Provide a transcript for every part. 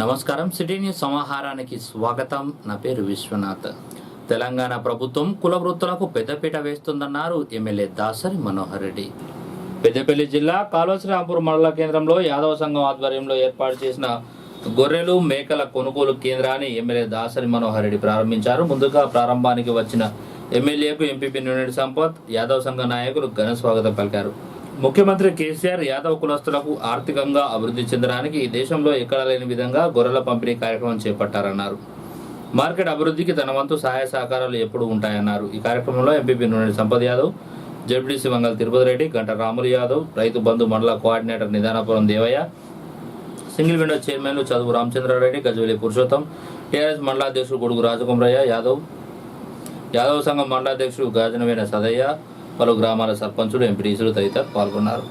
నమస్కారం. City news సమాహారానికి స్వాగతం. నా పేరు విశ్వనాథ్. తెలంగాణ ప్రభుత్వం కుల వృత్తులకు పెద్దపీట వేస్తుందన్నారు M L A Dasari Manohar Reddy. Peddapalli జిల్లా కాళోశ్రీరాంపూర్ మండల కేంద్రంలో యాదవ సంఘం ఆధ్వర్యంలో ఏర్పాటు చేసిన గొర్రెలు మేకల కొనుగోలు కేంద్రాన్ని ఎమ్మెల్యే దాసరి మనోహర్ రెడ్డి ప్రారంభించారు. ముందుగా ప్రారంభానికి వచ్చిన ఎమ్మెల్యేకు ఎంపీపీ నూనె సంపత్ యాదవ సంఘ నాయకులు ఘన స్వాగతం పలికారు. ముఖ్యమంత్రి కేసీఆర్ యాదవ్ కులస్తులకు ఆర్థికంగా అభివృద్ధి చెందడానికి దేశంలో ఎక్కడా లేని విధంగా గొర్రెల పంపిణీ కార్యక్రమం చేపట్టారన్నారు. మార్కెట్ అభివృద్ధికి తన వంతు సహాయ సహకారాలు ఎప్పుడూ ఉంటాయన్నారు. ఈ కార్యక్రమంలో ఎంపీపీ నూనె సంపద్ యాదవ్ జడ్పీసీ మంగళ తిరుపతి రెడ్డి గంట రాములు యాదవ్ రైతు బంధు మండల coordinator Nidanapuram Devaiah single window చైర్మన్లు చదువు రామచంద్రారెడ్డి గజవెల్లి పురుషోత్తం టీఆర్ఎస్ మండలాధ్యక్షుడు గొడుగు రాజకుమరయ్య యాదవ్ యాదవ్ సంఘం మండలాధ్యక్షుడు గాజనవేన సదయ్య పలు గ్రామాల సర్పంచులు ఎంపీటీసీలు తదితరులు పాల్గొన్నారు.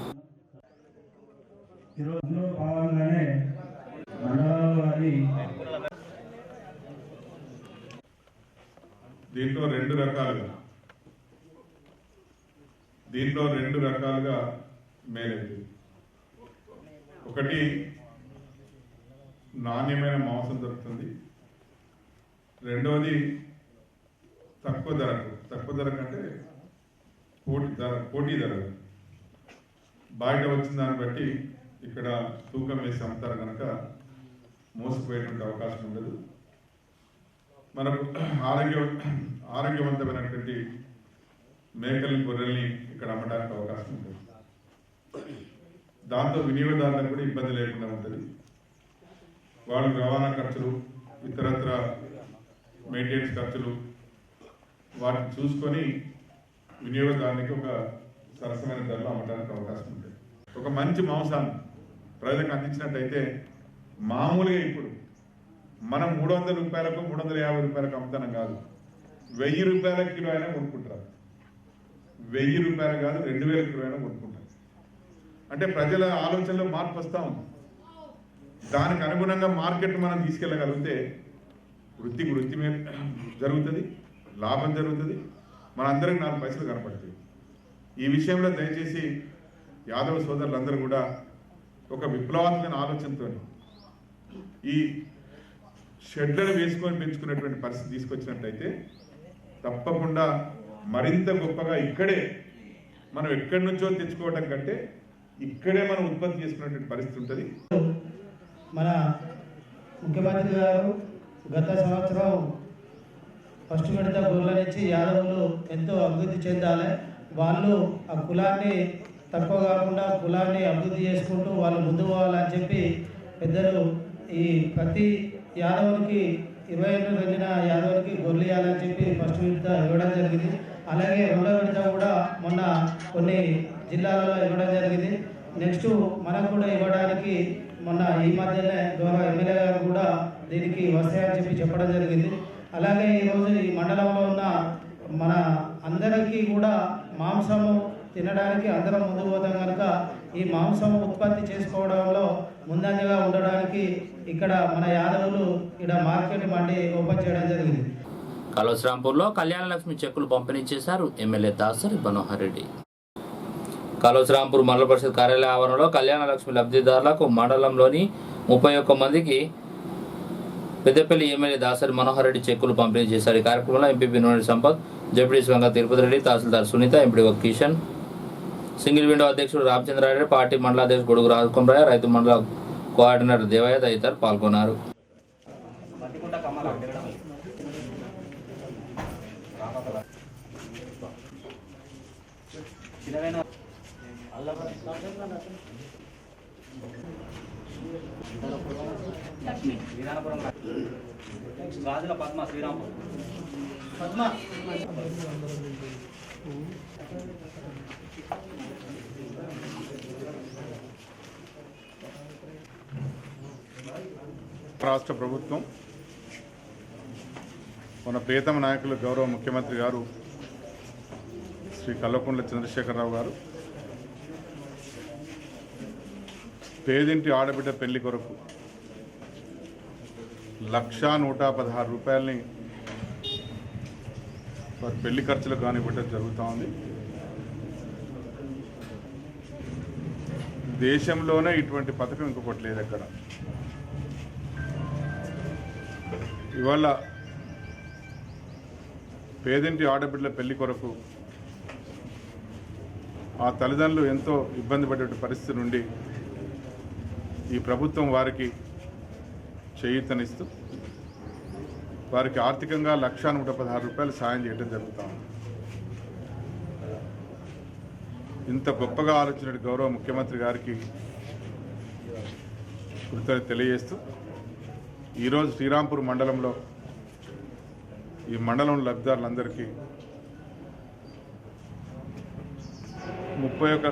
దీంట్లో రెండు రకాలుగా. దీంట్లో రెండు రకాలుగా మేలైంది. ఒకటి నాణ్యమైన మాంసం దొరుకుతుంది. రెండవది తక్కువ ధరకు తక్కువ ధరకు అంటే పోటీ ధర పోటీ ధరలు బయట వచ్చిన దాన్ని బట్టి ఇక్కడ తూకం వేసి అమ్ముతారు కనుక మోసపోయేటువంటి అవకాశం ఉండదు. మనకు ఆరోగ్య ఆరోగ్యవంతమైనటువంటి మేకల్ని గొర్రెల్ని ఇక్కడ అమ్మడానికి అవకాశం ఉంటుంది దాంతో వినియోగదారులకు కూడా ఇబ్బంది లేకుండా ఉంటుంది. వాళ్ళు రవాణా ఖర్చులు ఇతరత్ర మెయింటెనెన్స్ ఖర్చులు వాటిని చూసుకొని వినియోగదారునికి ఒక సరసమైన ధరలు అమ్మడానికి అవకాశం ఉంటుంది. ఒక మంచి మాంసాన్ని ప్రజలకు అందించినట్టయితే మామూలుగా ఇప్పుడు మనం మూడు వందల రూపాయలకు మూడు వందల యాభై రూపాయలకు అమ్ముతానం కాదు. వెయ్యి రూపాయల కిలో అయినా కొనుక్కుంటారు. వెయ్యి రూపాయలు కాదు రెండు వేల కిలో అయినా కొనుక్కుంటారు. అంటే ప్రజల ఆలోచనలో మార్పు వస్తూ ఉంది. దానికి అనుగుణంగా మార్కెట్ మనం తీసుకెళ్ళగలిగితే వృత్తికి వృత్తి మీద జరుగుతుంది లాభం జరుగుతుంది మనందరికి నాలుగు పైసలు కనపడతాయి. ఈ విషయంలో దయచేసి యాదవ సోదరులందరూ కూడా ఒక విప్లవాత్మక ఆలోచనతో ఈ షెడ్లను వేసుకొని పెంచుకునేటువంటి పరిస్థితి తీసుకొచ్చినట్టయితే తప్పకుండా మరింత గొప్పగా ఇక్కడే మనం ఎక్కడి నుంచో తెచ్చుకోవడం కంటే ఇక్కడే మనం ఉత్పత్తి చేసుకునేటువంటి పరిస్థితి ఉంటుంది. మన ముఖ్యమంత్రి గారు గత సంవత్సరం ఫస్ట్ విడత నుంచి యాదవులు ఎంతో అభివృద్ధి చెందాలి. వాళ్ళు ఆ కులాన్ని తక్కువ కాకుండా కులాన్ని అభివృద్ధి చేసుకుంటూ వాళ్ళు ముందు పోవాలని చెప్పి పెద్దలు ఈ ప్రతి యాదవునికి ఇరవై ఏళ్ళు వెళ్ళిన యాదవులకి గొర్రెలు ఇవ్వాలని చెప్పి ఫస్ట్ విడత ఇవ్వడం జరిగింది. అలాగే రెండో విడత కూడా మొన్న కొన్ని జిల్లాలలో ఇవ్వడం జరిగింది. నెక్స్ట్ మనకు కూడా ఇవ్వడానికి మొన్న ఈ మధ్యనే గౌరవ ఎమ్మెల్యే గారు కూడా దీనికి వస్తాయని చెప్పి చెప్పడం జరిగింది. అలాగే ఈరోజు ఈ మండలంలో ఉన్న మన అందరికీ కూడా మాంసము తినడానికి అందరం ముందుకు పోతాం కనుక ఈ మాంసం ఉత్పత్తి చేసుకోవడంలో ముందంజగా ఉండడానికి ఇక్కడ మన యాదవులు ఇక్కడ మార్కెట్ మండి ఓపెన్ చేయడం జరిగింది. కాళోశ్రాంపూర్లో కళ్యాణలక్ష్మి చెక్కులు పంపిణీ చేశారు M L A Dasari Manohar Reddy. Kaloshrampur మండల పరిషత్ కార్యాలయ ఆవరణలో కళ్యాణలక్ష్మి లబ్ధిదారులకు మండలంలోని ముప్పై ఒక్క మందికి Peddapalli M L A Dasari Manohar Reddy చెక్కులు పంపిణీ చేశారు. ఈ కార్యక్రమంలో M P Noone Sampath Z P T C Venkata Tirupati Reddy tahsildar Sunitha M P Kishan single window అధ్యక్షుడు రామచంద్రారెడ్డి పార్టీ మండలాధ్యక్షుడు గొడుగు రాజకుమరాయ రైతు మండల కోఆర్డినేటర్ దేవయ్య తదితరులు పాల్గొన్నారు. గాజుల పద్మ శ్రీరాంపురం పద్మ. రాష్ట్ర ప్రభుత్వం మన ప్రియతమ నాయకులు గౌరవ ముఖ్యమంత్రి గారు శ్రీ కల్వకుంట్ల చంద్రశేఖరరావు గారు పేదింటి ఆడబిడ్డ పెళ్ళి కొరకు లక్షా నూట పదహారు రూపాయలని వారి పెళ్ళి ఖర్చులకు కానివ్వటం జరుగుతూ ఉంది. దేశంలోనే ఇటువంటి పథకం ఇంకొకటి లేదు అక్కడ ఇవాళ పేదింటి ఆడబిడ్డల పెళ్ళి కొరకు ఆ తల్లిదండ్రులు ఎంతో ఇబ్బంది పడేటువంటి పరిస్థితి నుండి ఈ ప్రభుత్వం వారికి చేయూతనిస్తూ వారికి ఆర్థికంగా లక్ష నూట పదహారు రూపాయలు సాయం చేయడం జరుగుతూ ఉంది ఇంత గొప్పగా ఆలోచన గౌరవ ముఖ్యమంత్రి గారికి కృతజ్ఞత తెలియజేస్తూ ఈరోజు శ్రీరాంపూర్ మండలంలో ఈ మండలం లబ్ధిదారులందరికీ ముప్పై ఒక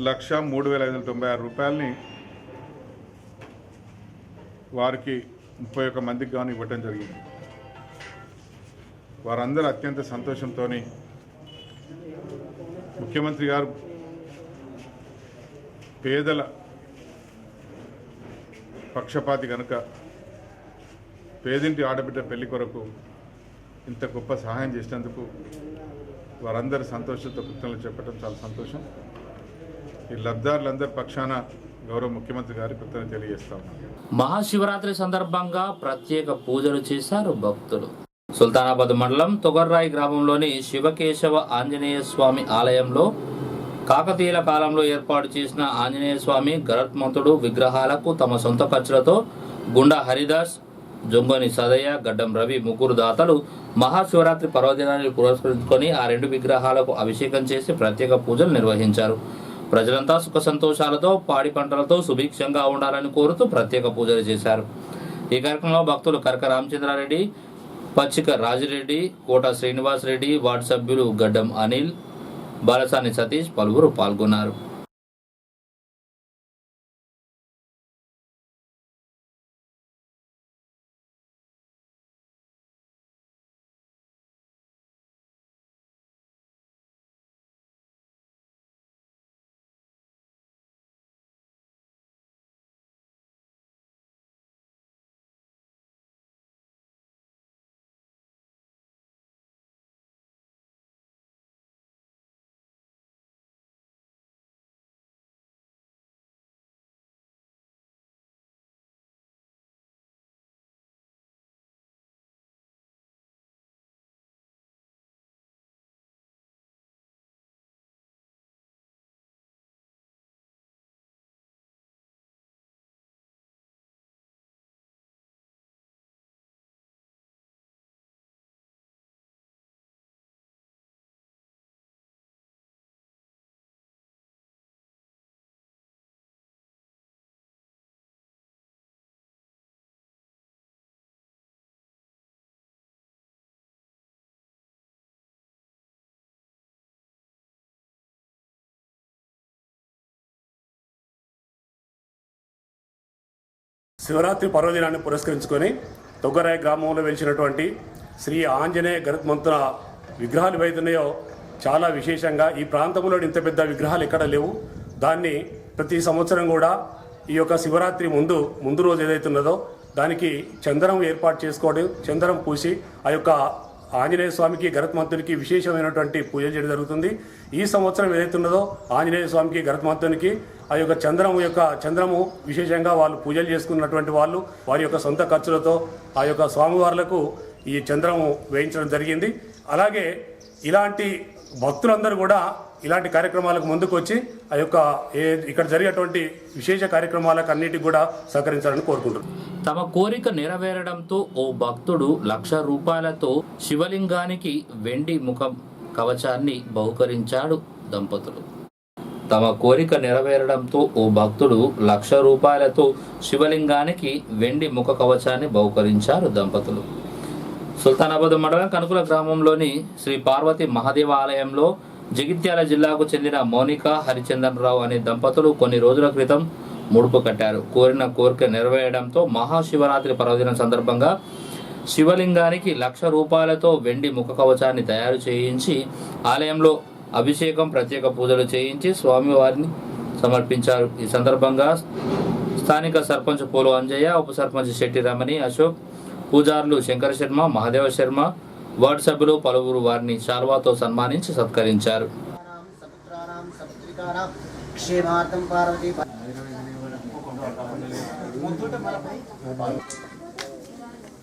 లక్ష మూడు వేల ఐదు వందల తొంభై ఆరు రూపాయలని వారికి ముప్పై ఒక్క మందికి కానీ ఇవ్వటం జరిగింది. వారందరూ అత్యంత సంతోషంతో ముఖ్యమంత్రి గారు పేదల పక్షపాతి కనుక పేదింటి ఆడబిడ్డ పెళ్ళి కొరకు ఇంత గొప్ప సహాయం చేసినందుకు వారందరి సంతోషంతో కృతజ్ఞతలు చెప్పడం చాలా సంతోషం. ఈ లబ్ధారులందరి పక్షాన గౌరవ ముఖ్యమంత్రి గారి కృతజ్ఞత తెలియజేస్తా ఉన్నాను. మహాశివరాత్రి సందర్భంగా ప్రత్యేక పూజలు చేశారు భక్తులు. సుల్తానాబాద్ మండలం తొగర్రాయి గ్రామంలోని శివకేశవ ఆంజనేయ స్వామి ఆలయంలో కాకతీయుల కాలంలో ఏర్పాటు చేసిన ఆంజనేయ స్వామి గరత్మంతుడు విగ్రహాలకు తమ సొంత ఖర్చులతో గుండా హరిదాస్ జొంగని సదయ్య గడ్డం రవి ముగ్గురు దాతలు మహాశివరాత్రి పర్వదినాన్ని పురస్కరించుకొని ఆ రెండు విగ్రహాలకు అభిషేకం చేసి ప్రత్యేక పూజలు నిర్వహించారు. ప్రజలంతా సుఖ సంతోషాలతో పాడి పంటలతో సుభిక్షంగా ఉండాలని కోరుతూ ప్రత్యేక పూజలు చేశారు. ఈ కార్యక్రమంలో భక్తులు కరక రామచంద్రారెడ్డి పచ్చిక రాజిరెడ్డి కోట శ్రీనివాస్ రెడ్డి వార్డు సభ్యులు గడ్డం అనిల్ బాలసాని సతీష్ పలువురు పాల్గొన్నారు. శివరాత్రి పర్వదినాన్ని పురస్కరించుకొని తొగ్గరాయ గ్రామంలో వెలిచినటువంటి శ్రీ ఆంజనేయ గరుత్మంతుల విగ్రహాలు ఏవైతున్నాయో చాలా విశేషంగా ఈ ప్రాంతంలో ఇంత పెద్ద విగ్రహాలు ఎక్కడ లేవు. దాన్ని ప్రతి సంవత్సరం కూడా ఈ యొక్క శివరాత్రి ముందు ముందు రోజు ఏదైతున్నదో దానికి చందనం ఏర్పాటు చేసుకోవడం చందనం పూసి ఆ యొక్క ఆంజనేయ స్వామికి గరత్మంతునికి విశేషమైనటువంటి పూజలు చేయడం జరుగుతుంది. ఈ సంవత్సరం ఏదైతున్నదో ఆంజనేయ స్వామికి గరత్మంతునికి ఆ యొక్క చంద్రము యొక్క చంద్రము విశేషంగా వాళ్ళు పూజలు చేసుకున్నటువంటి వాళ్ళు వారి యొక్క సొంత ఖర్చులతో ఆ యొక్క స్వామివార్లకు ఈ చంద్రము వేయించడం జరిగింది. అలాగే ఇలాంటి భక్తులందరూ కూడా ఇలాంటి కార్యక్రమాలకు ముందుకు వచ్చి ఆ యొక్క ఇక్కడ జరిగేటువంటి విశేష కార్యక్రమాలకు అన్నిటికి కూడా సహకరించాలని కోరుకుంటున్నాను తమ కోరిక నెరవేరడంతో ఓ భక్తుడు లక్ష రూపాయలతో శివలింగానికి వెండి ముఖం కవచాన్ని బహుకరించాడు దంపతులు. తమ కోరిక నెరవేరడంతో ఓ భక్తుడు లక్ష రూపాయలతో శివలింగానికి వెండి ముఖ కవచాన్ని బహుకరించారు దంపతులు. సుల్తానాబాద్ మండలం కనుకుల గ్రామంలోని శ్రీ పార్వతి మహాదేవ ఆలయంలో జగిత్యాల జిల్లాకు చెందిన మౌనిక హరిచందన్ రావు అనే దంపతులు కొన్ని రోజుల క్రితం ముడుపు కట్టారు. కోరిన కోరిక నెరవేరడంతో మహాశివరాత్రి పర్వదినం సందర్భంగా శివలింగానికి లక్ష రూపాయలతో వెండి ముఖ కవచాన్ని తయారు చేయించి ఆలయంలో అభిషేకం ప్రత్యేక పూజలు చేయించి స్వామివారిని సమర్పించారు. ఈ సందర్భంగా స్థానిక సర్పంచ్ పోలు అంజయ్య ఉప సర్పంచ్ శెట్టి రమణి అశోక్ పూజారులు శంకర శర్మ మహాదేవ శర్మ వార్డు సభ్యులు పలువురు వారిని శాల్వాతో సన్మానించి సత్కరించారు. క్షేమార్థం పార్వతి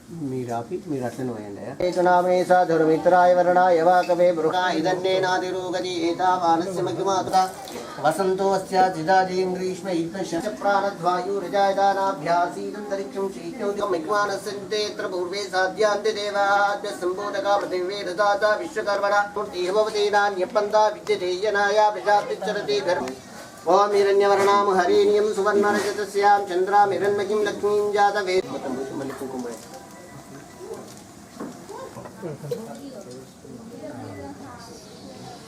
మీరు ఆపి మీరు అట్లనే పోయండి ఏకనామే సాధుర్మిత్రాయ వర్ణాయ వాకవే బృహా ఇదన్నేనాదిరోగది ఏతావానస్య మహిమాకృత. వసంతో అస్యాజిదాజీం గ్రీష్మ ఇత్న ప్రాణధ్వాయురజాయదానాభ్యాసీదంతరిక్షం శీత్యోదికం మిగ్మానస్యంతేత్ర పూర్వే సాధ్యాంతి దేవాద్య సంబోధకా పృథివే దదాత విశ్వకర్మణ. మూర్తి భవతి నాణ్యపంతా విద్యతేయనాయ ప్రజాపిచ్చరతి ధర్మ. ఓం హిరణ్యవర్ణాం హరీణ్యం సువర్ణరజతస్యాం చంద్రాం హిరణ్మకిం లక్ష్మీం జాతవే. మళ్ళీ కుంకుమ వేయండి.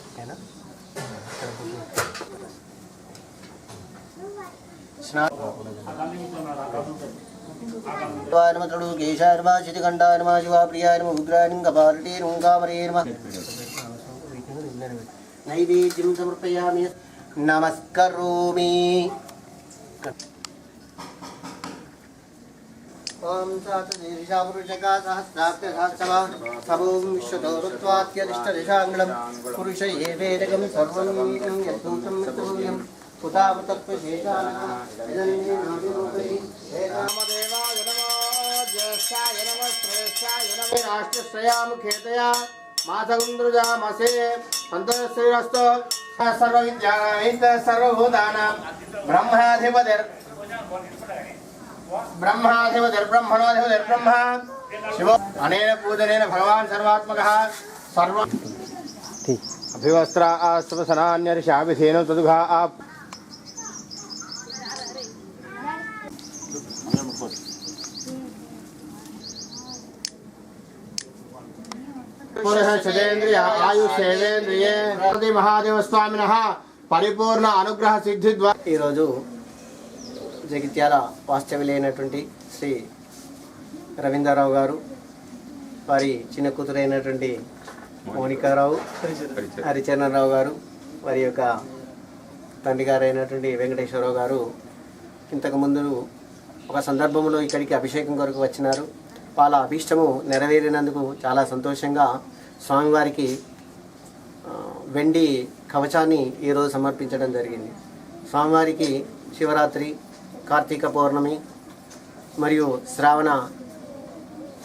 ఓకేనా? స్నానమతుడు కేశాయనమా శితికంఠాయనమా శివాప్రియాయనమ ఉగ్రాయనం కపాలటీనం కామరేనమ ఓం సాతశీర్షాపురుషకా సహస్రాబ్ద సహస్రమా సభోం విశ్వతోరుత్వాత్యధిష్టదిశాంగళం పురుష ఏ సర్వం యత్సూతం మృతమూల్యం రాష్ట్రశ్రయాముఖేతయా మాసగుంద్రుజామసే సంతోషశ్రీరస్తో సర్వవిద్యానామిత సర్వభూతానాం బ్రహ్మాధిపతిర్ బ్రహ్మాధిపతిర్బ్రహ్మణోధిపతిర్బ్రహ్మ శివ అనేన పూజనైన భగవాన్ సర్వాత్మక సర్వ అభివస్త్ర ఆశ్వసనాన్యర్షాభిధేన తదుఘా ఆ పురుషేంద్రియ ఆయుషేంద్రియే మహాదేవ స్వామిన పరిపూర్ణ అనుగ్రహ సిద్ధి ద్వారా ఈరోజు జగిత్యాల వాస్తవ్యులైనటువంటి శ్రీ రవీంద్రరావు గారు వారి చిన్న కూతురైనటువంటి మౌనికారావు హరిచరణరావు గారు వారి యొక్క తండ్రి గారు అయినటువంటి వెంకటేశ్వరరావు గారు ఇంతకు ముందు ఒక సందర్భంలో ఇక్కడికి అభిషేకం కొరకు వచ్చినారు. వాళ్ళ అభీష్టము నెరవేరినందుకు చాలా సంతోషంగా స్వామివారికి వెండి కవచాన్ని ఈరోజు సమర్పించడం జరిగింది. స్వామివారికి శివరాత్రి కార్తీక పౌర్ణమి మరియు శ్రావణ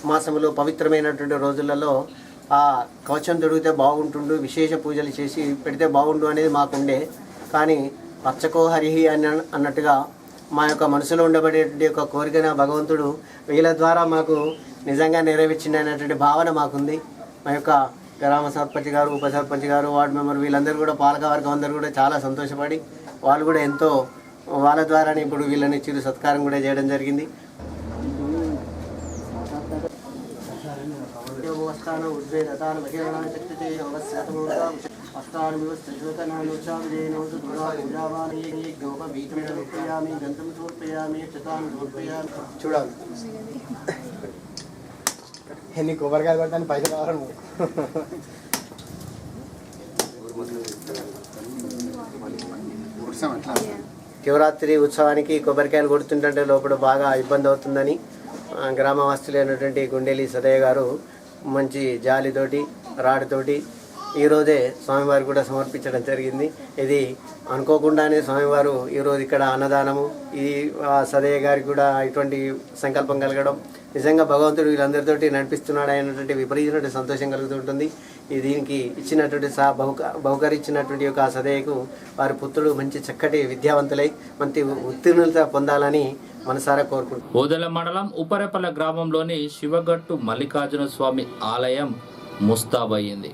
మాసంలో పవిత్రమైనటువంటి రోజులలో ఆ కవచం దొరికితే బాగుంటుండు విశేష పూజలు చేసి పెడితే బాగుండు అనేది మాకుండే. కానీ పచ్చకో హరిహి అని అన్నట్టుగా మా యొక్క మనసులో ఉండబడేటువంటి యొక్క కోరికన భగవంతుడు వీళ్ళ ద్వారా మాకు నిజంగా నెరవేర్చింది అనేటువంటి భావన మాకుంది. మా యొక్క గ్రామ సర్పంచ్ గారు ఉప సర్పంచ్ గారు వార్డు మెంబర్ వీళ్ళందరూ కూడా పాలక వర్గం అందరూ కూడా చాలా సంతోషపడి వాళ్ళు కూడా ఎంతో వాళ్ళ ద్వారానే ఇప్పుడు వీళ్ళని చిరు సత్కారం కూడా చేయడం జరిగింది. ఉద్వేదతాను శక్తితే సమర్పయామి గంధం సమర్పయామి సమర్పయామి. చూడాలి. ఎన్ని కొబ్బరికాయలు పడతాను పైసలు కావాలి శివరాత్రి ఉత్సవానికి కొబ్బరికాయలు కొడుతుంటే లోపల బాగా ఇబ్బంది అవుతుందని ఆ, గ్రామవాస్తులైనటువంటి గుండెలి సదయ్య గారు మంచి జాలితోటి రాడుతోటి ఈరోజే స్వామివారు కూడా సమర్పించడం జరిగింది. ఇది అనుకోకుండానే స్వామివారు ఈరోజు ఇక్కడ అన్నదానము ఈ సదయ్య గారికి కూడా ఇటువంటి సంకల్పం కలగడం నిజంగా భగవంతుడు వీళ్ళందరితోటి నడిపిస్తున్నాడు అయినటువంటి విపరీతమైన సంతోషం కలుగుతుంటుంది. దీనికి ఇచ్చినటువంటి సా బహుక బహుకరించినటువంటి యొక్క ఆ వారి పుత్రుడు మంచి చక్కటి విద్యావంతులై మంచి ఉత్తీర్ణత పొందాలని మనసారా కోరుకుంటున్నాం. ఓదెల మండలం ఉపరేపల్ల గ్రామంలోని శివగట్టు మల్లికార్జున స్వామి ఆలయం ముస్తాబయ్యింది.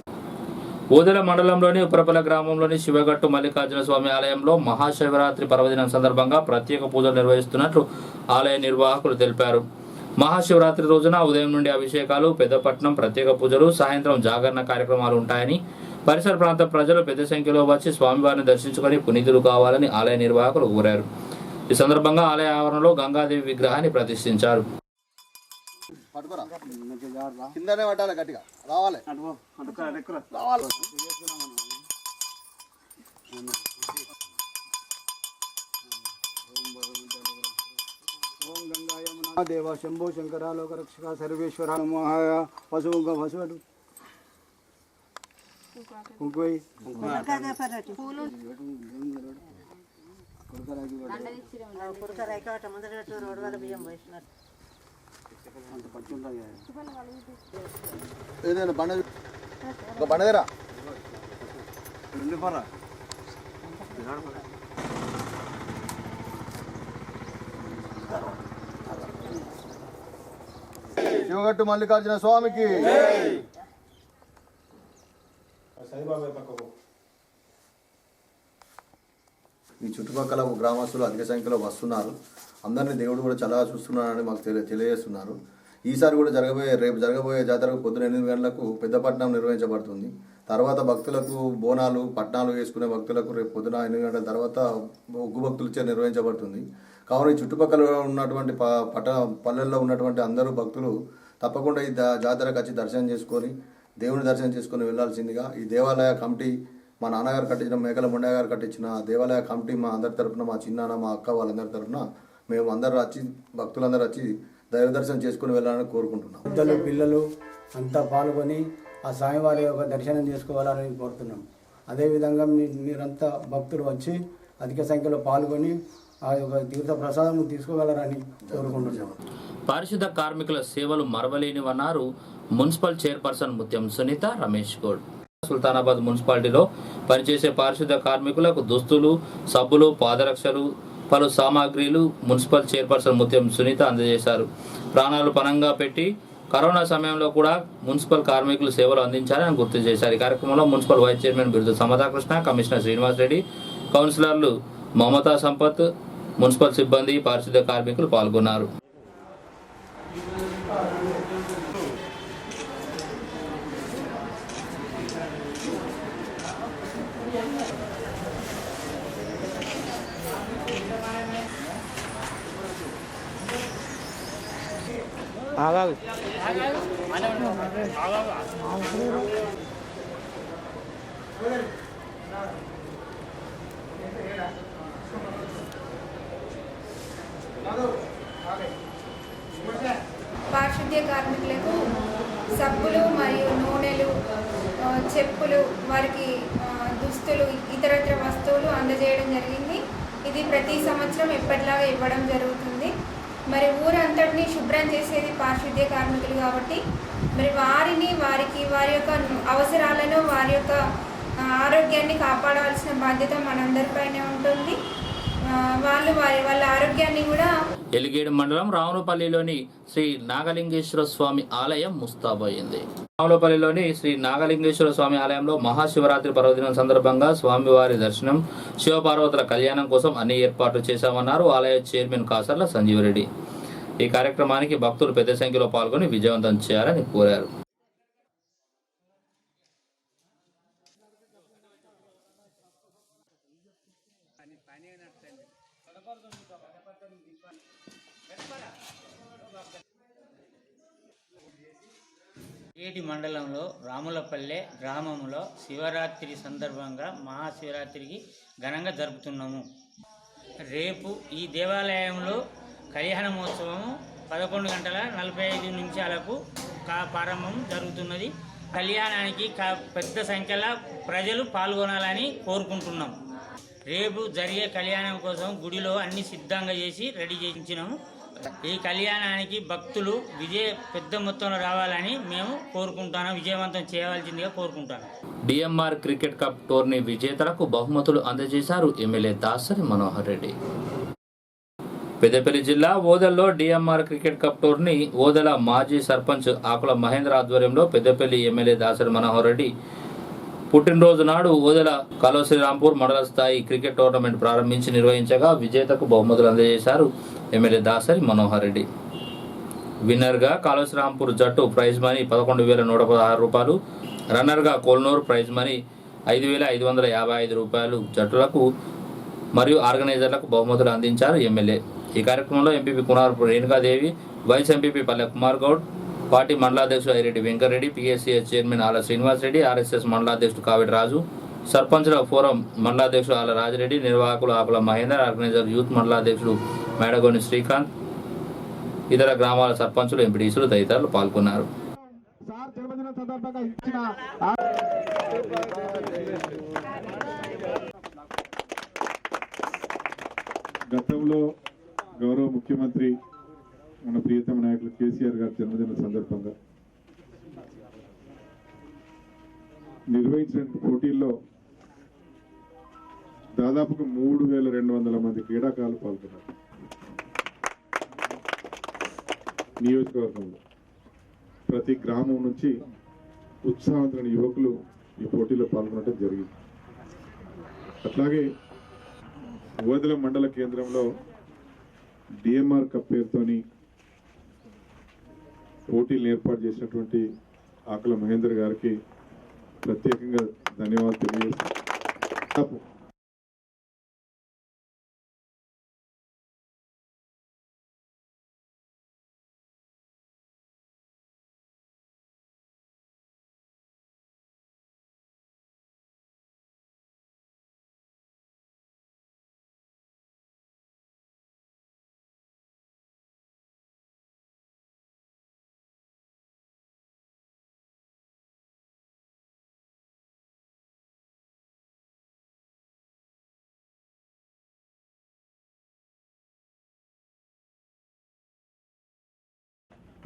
ఓదెల మండలంలోని ఉపరపల్ల గ్రామంలోని శివగట్టు మల్లికార్జున స్వామి ఆలయంలో మహాశివరాత్రి పర్వదినం సందర్భంగా ప్రత్యేక పూజలు నిర్వహిస్తున్నట్లు ఆలయ నిర్వాహకులు తెలిపారు. మహాశివరాత్రి రోజున ఉదయం నుండి అభిషేకాలు పెద్దపట్నం ప్రత్యేక పూజలు సాయంత్రం జాగరణ కార్యక్రమాలు ఉంటాయని పరిసర ప్రాంత ప్రజలు పెద్ద సంఖ్యలో వచ్చి స్వామివారిని దర్శించుకొని పునీతులు కావాలని ఆలయ నిర్వాహకులు కోరారు. ఈ సందర్భంగా ఆలయ ఆవరణలో గంగాదేవి విగ్రహాన్ని ప్రతిష్ఠించారు. రావాలి. రావాలి దేవ శంభో శంకర లోక రక్షక సర్వేశ్వర మహాయ పశువు పశువుడు ఏదైనా బండ బండ దగ్గర శివగట్టు మల్లికార్జున స్వామికి. ఈ చుట్టుపక్కల గ్రామస్తులు అధిక సంఖ్యలో వస్తున్నారు. అందరినీ దేవుడు కూడా చాలా చూస్తున్నారని మాకు తెలియ తెలియజేస్తున్నారు. ఈసారి కూడా జరగబోయే రేపు జరగబోయే జాతరకు పొద్దున ఎనిమిది గంటలకు పెద్దపట్నం నిర్వహించబడుతుంది. తర్వాత భక్తులకు బోనాలు పట్నాలు వేసుకునే భక్తులకు రేపు పొద్దున ఎనిమిది గంటల తర్వాత ఉగ్గు భక్తులచే నిర్వహించబడుతుంది. కావున ఈ చుట్టుపక్కల ఉన్నటువంటి ప పట్ట పల్లెల్లో ఉన్నటువంటి అందరూ భక్తులు తప్పకుండా ఈ జాతరకు వచ్చి దర్శనం చేసుకొని దేవుని దర్శనం చేసుకొని వెళ్ళాల్సిందిగా ఈ దేవాలయ కమిటీ మా నాన్నగారు కట్టించిన మేకల ముండయ్య గారు కట్టించిన దేవాలయ కమిటీ మా అందరి తరపున మా చిన్నాన్న మా అక్క వాళ్ళందరి తరపున మేము అందరు వచ్చి భక్తులందరూ వచ్చి దైవ దర్శనం చేసుకుని వెళ్ళాలని కోరుకుంటున్నాం. పెద్దలు పిల్లలు అంతా పాల్గొని ఆ స్వామివారి యొక్క దర్శనం చేసుకోవాలని కోరుతున్నాం. అదేవిధంగా మీ- మీరంతా భక్తులు వచ్చి అధిక సంఖ్యలో పాల్గొని ఆ యొక్క తీర్థ ప్రసాదము తీసుకోగలరని కోరుకుంటున్నాము. పారిశుద్ధ కార్మికుల సేవలు మరవలేనివన్నారు మున్సిపల్ చైర్పర్సన్ ముత్యం సునీత రమేష్ గౌడ్. సుల్తానాబాద్ మున్సిపాలిటీలో పనిచేసే పారిశుద్ధ కార్మికులకు దుస్తులు సబ్బులు పాదరక్షలు పలు సామాగ్రిలు మున్సిపల్ చైర్పర్సన్ ముత్యం సునీత అందజేశారు. ప్రాణాలు పణంగా పెట్టి కరోనా సమయంలో కూడా మున్సిపల్ కార్మికులు సేవలు అందించారని గుర్తు చేశారు. ఈ కార్యక్రమంలో మున్సిపల్ వైస్ చైర్మన్ బిరుదు సమతాకృష్ణ కమిషనర్ శ్రీనివాస్ రెడ్డి కౌన్సిలర్లు మమతా సంపత్ మున్సిపల్ సిబ్బంది పారిశుద్ధ కార్మికులు పాల్గొన్నారు. పారిశుద్ధ్య కార్మికులకు సబ్బులు మరియు నూనెలు చెప్పులు వారికి దుస్తులు ఇతరత్ర వస్తువులు అందజేయడం జరిగింది. ఇది ప్రతి సంవత్సరం ఎప్పటిలాగా ఇవ్వడం జరుగుతుంది. మరి ఊరంతటిని శుభ్రం చేసేది పారిశుద్ధ్య కార్మికులు కాబట్టి మరి వారిని వారికి వారి యొక్క అవసరాలను వారి యొక్క ఆరోగ్యాన్ని కాపాడాల్సిన బాధ్యత మనందరిపైనే ఉంటుంది. వాళ్ళు వారి వాళ్ళ ఆరోగ్యాన్ని కూడా ఎలిగేడు మండలం రావులపల్లిలోని శ్రీ నాగలింగేశ్వర స్వామి ఆలయం ముస్తాబోయింది. రావులపల్లిలోని శ్రీ నాగలింగేశ్వర స్వామి ఆలయంలో మహాశివరాత్రి పర్వదినం సందర్భంగా స్వామివారి దర్శనం శివపార్వతుల కళ్యాణం కోసం అన్ని ఏర్పాట్లు చేశామన్నారు ఆలయ చైర్మన్ కాసర్ల సంజీవరెడ్డి. ఈ కార్యక్రమానికి భక్తులు పెద్ద సంఖ్యలో పాల్గొని విజయవంతం చేయాలని కోరారు. ఏటి మండలంలో రాములపల్లె గ్రామంలో శివరాత్రి సందర్భంగా మహాశివరాత్రికి ఘనంగా జరుపుతున్నాము. రేపు ఈ దేవాలయంలో కళ్యాణమోత్సవం పదకొండు గంటల నలభై ఐదు నిమిషాలకు కా ప్రారంభం జరుగుతున్నది. కళ్యాణానికి కా- పెద్ద సంఖ్యలో ప్రజలు పాల్గొనాలని కోరుకుంటున్నాం రేపు జరిగే కళ్యాణం కోసం గుడిలో అన్ని సిద్ధంగా చేసి రెడీ చేయించినాము. ఈ కళ్యాణానికి భక్తులు విజయ పెద్ద మొత్తంలో రావాలని మేము కోరుకుంటాను విజయవంతం చేయవలసిందిగా కోరుకుంటాను డిఎంఆర్ క్రికెట్ కప్ టోర్నీ విజేతలకు బహుమతులు అందజేశారు ఎమ్మెల్యే దాసరి మనోహర్ రెడ్డి. పెద్దపల్లి జిల్లా ఓదెల్లో DMR cricket cup tourney Odela మాజీ సర్పంచ్ ఆకుల మహేంద్ర ఆధ్వర్యంలో పెద్దపల్లి ఎమ్మెల్యే దాసరి మనోహర్ రెడ్డి పుట్టినరోజు నాడు ఓదెల కాలువ శ్రీరాంపూర్ మండల స్థాయి క్రికెట్ టోర్నమెంట్ ప్రారంభించి నిర్వహించగా విజేతకు బహుమతులు అందజేశారు ఎమ్మెల్యే దాసరి మనోహర్ రెడ్డి. విన్నర్గా కాళేశ్వరాంపూర్ జట్టు ప్రైజ్ మనీ పదకొండు వేల నూట పదహారు రూపాయలు రన్నర్గా కోల్నూరు ప్రైజ్ మనీ ఐదు వేల ఐదు వందల యాభై ఐదు రూపాయలు జట్టులకు మరియు ఆర్గనైజర్లకు బహుమతులు అందించారు ఎమ్మెల్యే. ఈ కార్యక్రమంలో MPP Kumar Renukadevi vice MPP Palle Kumar Goud party మండలాధ్యక్షుడు Aireddy Venkareddy PSCS chairman Ala Srinivas Reddy RSS మండలాధ్యక్షుడు కావిడి రాజు సర్పంచుల ఫోరం మండలాధ్యక్షుడు ఆల రాజిరెడ్డి నిర్వాహకులు ఆకుల మహేందర్ ఆర్గనైజర్ యూత్ మండలాధ్యక్షుడు మేడగోని శ్రీకాంత్ ఇతర గ్రామాల సర్పంచులు ఎంపీటీసులు తదితరులు పాల్గొన్నారు. గతంలో గౌరవ ముఖ్యమంత్రి మన ప్రియతమ నాయకులు కేసీఆర్ గారి జన్మదిన సందర్భంగా నిర్వహించిన పోటీల్లో దాదాపుగా మూడు వేల రెండు వందల మంది క్రీడాకారులు పాల్గొన్నారు. నియోజకవర్గంలో ప్రతి గ్రామం నుంచి ఉత్సాహవంతులైన యువకులు ఈ పోటీలో పాల్గొనడం జరిగింది. అట్లాగే వదిల మండల కేంద్రంలో డిఎంఆర్ కప్ పేరుతోని పోటీలు ఏర్పాటు చేసినటువంటి ఆకుల మహేందర్ గారికి ప్రత్యేకంగా ధన్యవాదాలు తెలియజేస్తాను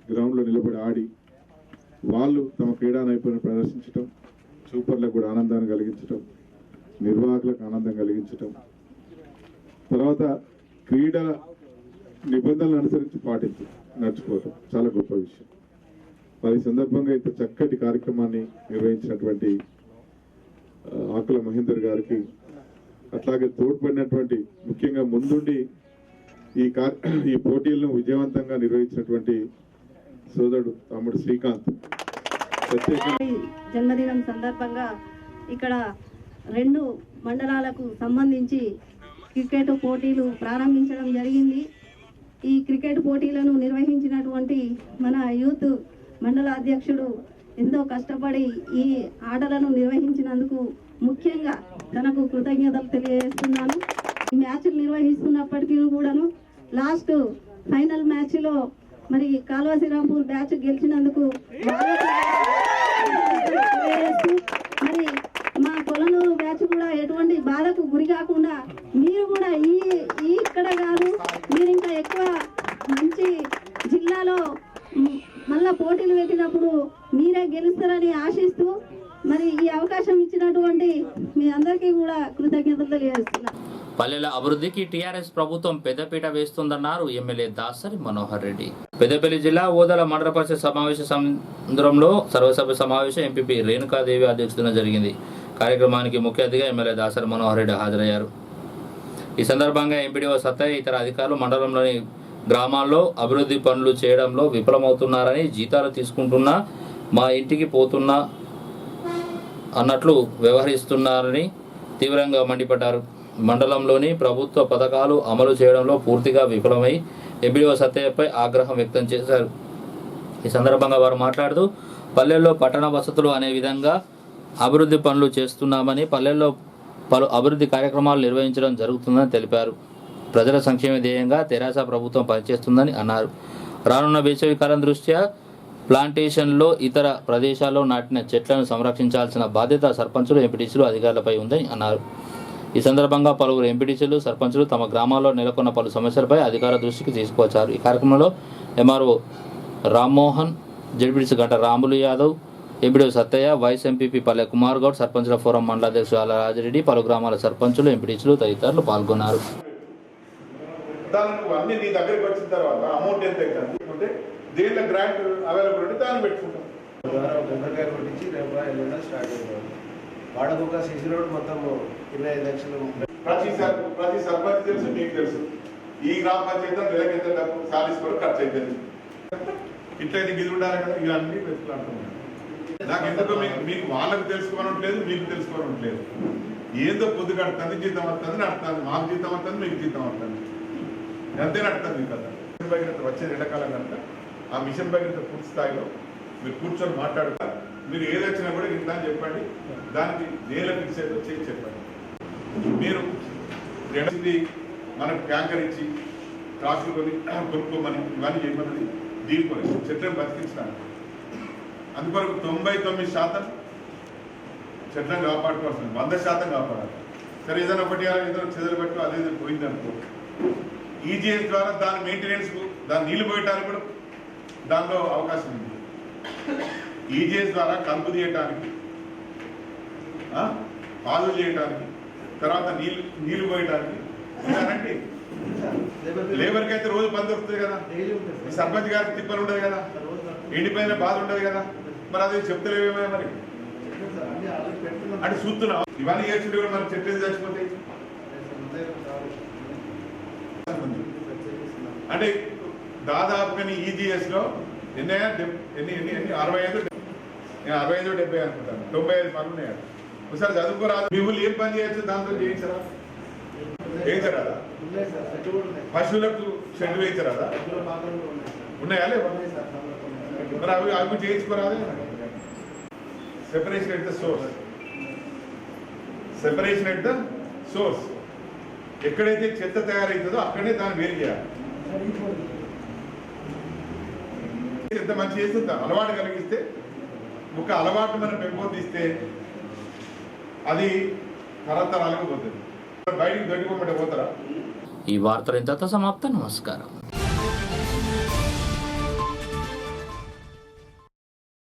గ్రౌండ్లో నిలబడి ఆడి వాళ్ళు తమ క్రీడా నైపుణ్యం ప్రదర్శించటం చూపర్లకు కూడా ఆనందాన్ని కలిగించటం నిర్వాహకులకు ఆనందం కలిగించటం. తర్వాత క్రీడల నిబంధనలు అనుసరించి పాటించు నడుచుకోవటం చాలా గొప్ప విషయం. మరి సందర్భంగా ఇంత చక్కటి కార్యక్రమాన్ని నిర్వహించినటువంటి ఆకుల మహేందర్ గారికి అట్లాగే తోడ్పడినటువంటి ముఖ్యంగా ముందుండి ఈ కార్ ఈ పోటీలను విజయవంతంగా నిర్వహించినటువంటి సోదరుడు తమ్ముడు శ్రీకాంత్. జన్మదినం సందర్భంగా ఇక్కడ రెండు మండలాలకు సంబంధించి క్రికెట్ పోటీలు ప్రారంభించడం జరిగింది. ఈ క్రికెట్ పోటీలను నిర్వహించినటువంటి మన యూత్ మండల అధ్యక్షుడు ఎంతో కష్టపడి ఈ ఆటలను నిర్వహించినందుకు ముఖ్యంగా తనకు కృతజ్ఞతలు తెలియజేస్తున్నాను. ఈ మ్యాచ్లు నిర్వహిస్తున్నప్పటికీ కూడాను లాస్ట్ ఫైనల్ మ్యాచ్లో మరి కాల్వ శ్రీరాంపూర్ బ్యాచ్ గెలిచినందుకు మరి మా కొలనూరు బ్యాచ్ కూడా ఎటువంటి బాధకు గురి కాకుండా మీరు కూడా ఈ ఈ ఇక్కడ కాదు మీరు ఇంకా ఎక్కువ మంచి జిల్లాలో మళ్ళా పోటీలు పెట్టినప్పుడు మీరే గెలుస్తారని ఆశిస్తూ మరి ఈ అవకాశం ఇచ్చినటువంటి మీ అందరికీ కూడా కృతజ్ఞతలు తెలియజేస్తున్నాను పల్లెల అభివృద్ధికి టీఆర్ఎస్ ప్రభుత్వం పెద్దపీట వేస్తుందన్నారు ఎమ్మెల్యే దాసరి మనోహర్ రెడ్డి. పెద్దపల్లి జిల్లా ఓదల మండల పరిషత్ సమావేశ సందర్భంలో సర్వసభ్య సమావేశం ఎంపీపీ రేణుకాదేవి అధ్యక్షతన జరిగింది. కార్యక్రమానికి ముఖ్య అతిథిగా ఎమ్మెల్యే దాసరి మనోహర్ రెడ్డి హాజరయ్యారు. ఈ సందర్భంగా ఎంపీడీఓ సత్తయ్య ఇతర అధికారులు మండలంలోని గ్రామాల్లో అభివృద్ధి పనులు చేయడంలో విఫలమవుతున్నారని జీతాలు తీసుకుంటున్నా మా ఇంటికి పోతున్నా అన్నట్లు వ్యవహరిస్తున్నారని తీవ్రంగా మండిపడ్డారు. మండలంలోని ప్రభుత్వ పథకాలు అమలు చేయడంలో పూర్తిగా విఫలమై ఎంపీడీఓ సత్యపై ఆగ్రహం వ్యక్తం చేశారు. ఈ సందర్భంగా వారు మాట్లాడుతూ పల్లెల్లో పట్టణ వసతులు అనే విధంగా అభివృద్ధి పనులు చేస్తున్నామని పల్లెల్లో పలు అభివృద్ధి కార్యక్రమాలు నిర్వహించడం జరుగుతుందని తెలిపారు. ప్రజల సంక్షేమ ధ్యేయంగా తెరాస ప్రభుత్వం పనిచేస్తుందని అన్నారు. రానున్న వేసవి కాలం దృష్ట్యా ప్లాంటేషన్లో ఇతర ప్రదేశాల్లో నాటిన చెట్లను సంరక్షించాల్సిన బాధ్యత సర్పంచులు ఎంపీటీసీలు అధికారులపై ఉందని అన్నారు. ఈ సందర్భంగా పలువురు ఎంపీటీసీలు సర్పంచులు తమ గ్రామాల్లో నెలకొన్న పలు సమస్యలపై అధికార దృష్టికి తీసుకువచ్చారు. ఈ కార్యక్రమంలో MRO Rammohan ZPTC Ganta Ramulu Yadav MPD Sattaiah vice MPP Palle Kumar Goud సర్పంచుల ఫోరం మండల అధ్యక్షుడు ఆల రాజిరెడ్డి పలు గ్రామాల సర్పంచులు ఎంపీటీసీలు తదితరులు పాల్గొన్నారు. దాన్ని నువ్వు అన్ని నీ దగ్గరికి వచ్చిన తర్వాత అమౌంట్ ఎంత అవుతుంది అంటే దేనిలో గ్రాంట్ అవైలబిలిటీ దాన్ని పెట్టుకుంటాం. స్టార్ట్ వాడకొక వాడకు సిసి రోడ్ మొత్తం ఇరవై ఐదు లక్షలు. ప్రతి ప్రతి సర్పంచ్ తెలుసు మీకు తెలుసు. ఈ గ్రామ పంచాయతీ నెలకి ఎంత డబ్బు సాధించుకోవడం ఖర్చు అయితే ఇట్లయితే గిది ఉండాలి కదా ఇవన్నీ వెతుకులాడుతున్నాను నాకు ఎందుకో మీకు మీకు వాళ్ళకి తెలుసుకోవట్లేదు మీకు తెలుసుకోవట్లేదు ఏదో పొద్దు కడుతుంది జీతం వస్తుంది నడుతుంది. మాకు జీతం వస్తుంది మీకు జీతం వస్తుంది. అంతే నడుతుంది కదా మిషన్ భగీరథ వచ్చే ఎండాకాలం కనుక ఆ మిషన్ భగీరథ పూర్తి స్థాయిలో మీరు కూర్చొని మాట్లాడుతారు. మీరు ఏది వచ్చినా కూడా ఇంత అని చెప్పండి. దానికి నేల ఫిక్స్ ఏదో చేసి చెప్పండి. మీరు రెండోది మనకు ట్యాంకర్ ఇచ్చి ట్రాఫిక్ కొని కొనుక్కోమని ఇవన్నీ చేయమన్నది దీనికొని చెట్లను బతికించడానికి. అందుకొరకు తొంభై తొమ్మిది శాతం చెట్లను కాపాడుకోవాల్సింది. వంద శాతం కాపాడాలి. సరే ఏదైనా ఒకటి ఏదైనా చెదలు పెట్టు అదే పోయింది అనుకో ఈజీఎస్ ద్వారా దాని మెయింటెనెన్స్కు దాని నీళ్ళు పోయటానికి కూడా దానిలో అవకాశం ఉంది. ఈజీఎస్ ద్వారా కలుపు తీయటానికి పాలు చేయటానికి తర్వాత నీళ్ళు నీళ్ళు పోయటానికి ఉన్నారండి. లేబర్కి అయితే రోజు పని దొరుకుతుంది కదా. సర్పంచ్ గారికి తిప్పలు ఉండదు కదా. ఎండిపోయిన బాధ ఉండదు కదా. మరి అది చెప్తలేవేమే మరి. అంటే చూస్తున్నాం ఇవన్నీ చేస్తుంటే కూడా చెట్లు ఎందుకు చచ్చిపోతాయి? అంటే దాదాపుగా ఈజీఎస్లో ఎన్ని ఎన్ని ఎన్ని ఎన్ని అరవై ఐదు నేను అరవై ఐదు డెబ్బై అనుకుంటాను. తొంభై ఐదు పనులు ఉన్నాయి ఒకసారి చదువుకోరాదు. మీ ఊళ్ళు ఏం పని చేయొచ్చు? దాంతో చేయించరా? చేయించరాదా? పశువులకు షెడ్ వేయించరాదా? ఉన్నాయా లేవా? మరి అవి అవి చేయించుకోరాదే? Separation at the source separation at the source ఎక్కడైతే చెత్త తయారవుతుందో అక్కడే దాన్ని వేరు చేయాలి. ఎంత మంచి చేస్తుందా అలవాటు కలిగిస్తే ఒక అలవాటు మనం పెంపొందిస్తే అది తరతరాలకు పోతుంది. బయటికి దొరికిపోమంటే పోతారా? ఈ వార్తలు ఇంతతో సమాప్తం. నమస్కారం.